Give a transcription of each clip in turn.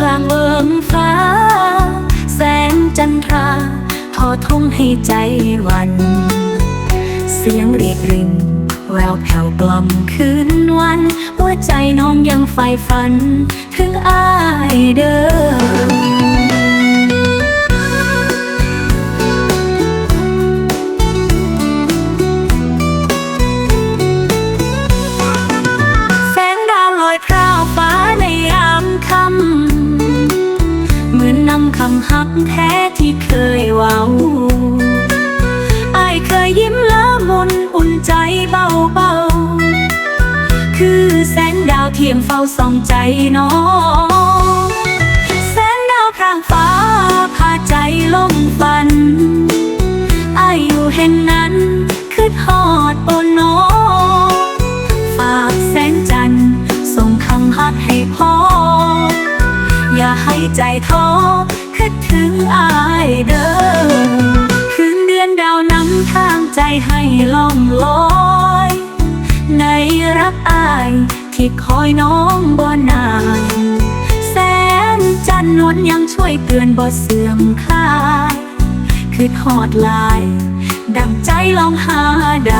กลางเวิงฟ้า แสงจันทราทอทงให้ใจวัน เสียงเรียกริงแววแผ่วกล่อมคืนวันหัวใจน้องยังใฝ่ฝัน ถึงอายเดิม นนำคำฮักแท้ที่เคยว่าอายเคยยิ้มละมุนอุ่นใจเบาเบาๆคือแสงดาวเทียมเฝ้าส่องใจน้อง อย่าให้ใจท้อคิดถึงอายเด้อคืนเดือนดาวนำทางใจให้ล่องลอย ในรักอายที่คอยน้องบ่นานแสงจันทร์นวลยังช่วยเตือนบ่เสื่อมคลายคือทอดลาย ดังใจลองหาได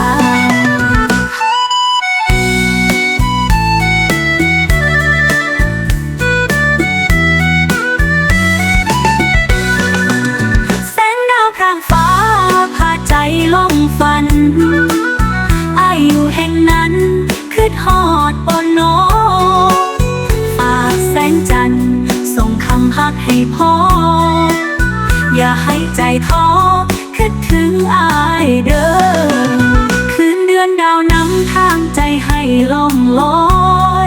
ฝัน อายอยู่แห่งนั้นคือทอดบนน้อฝากแสงจันทร์ส่งคำฮักให้พ่อ อย่าให้ใจท้อคิดถึงอายเด้อคืนเดือนดาวนำทางใจให้ล่องลอ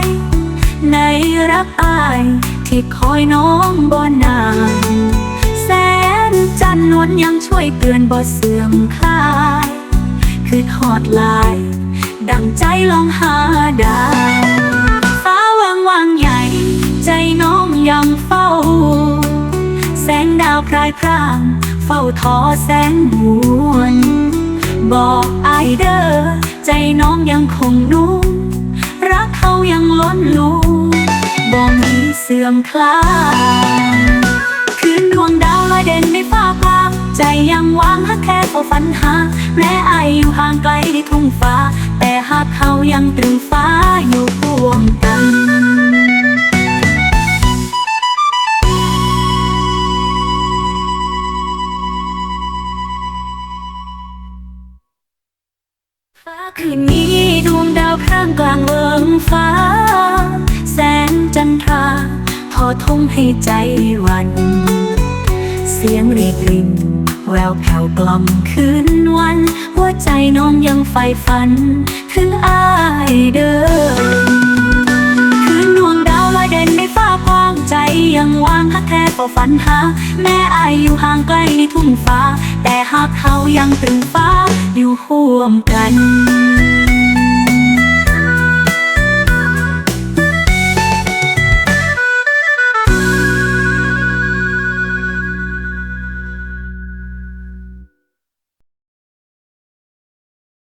ย ในรักอายที่คอยน้องบ่นานแสงจันทร์นวลยังช่วยเตือนบ่เสื่อมคลาย คือทอดลาย ดังใจลองหาดาฟ้าวางวางใหญ่ ใจน้องยังเฝ้า แสงดาวพรายพราง เฝ้าทอแสงมวลบอกไอเด้อใจน้องยังคงนุ่มรักเขายังล้นลูบ่มีเสื่อมคลายคืนดวงดาวลอยเด่นในฟ้า ยังว่างหักแค่เฝ้าฝันหาแม้อายอยู่ห่างไกลที่ทุ่งฟ้า แต่หากเขายังตรึงฟ้าอยู่ร่วมกันฟ้าคืนนี้ดวงดาวพร่างกลางเวิงฟ้า แสงจันทราทอทุ่งให้ใจหวัน เสียงเรียกริน แววแผ่วกล่อมคืนวัน หัวใจน้องยังใฝ่ฝัน ถึงอายเดิมคืนดวงดาวลอยเด่นในฟ้าพางใจยังว่างหักแท้ก็ฝันหา แม่อายอยู่ห่างไกลในทุ่งฟ้า แต่หากเขายังตึงฟ้าอยู่ห่วมกัน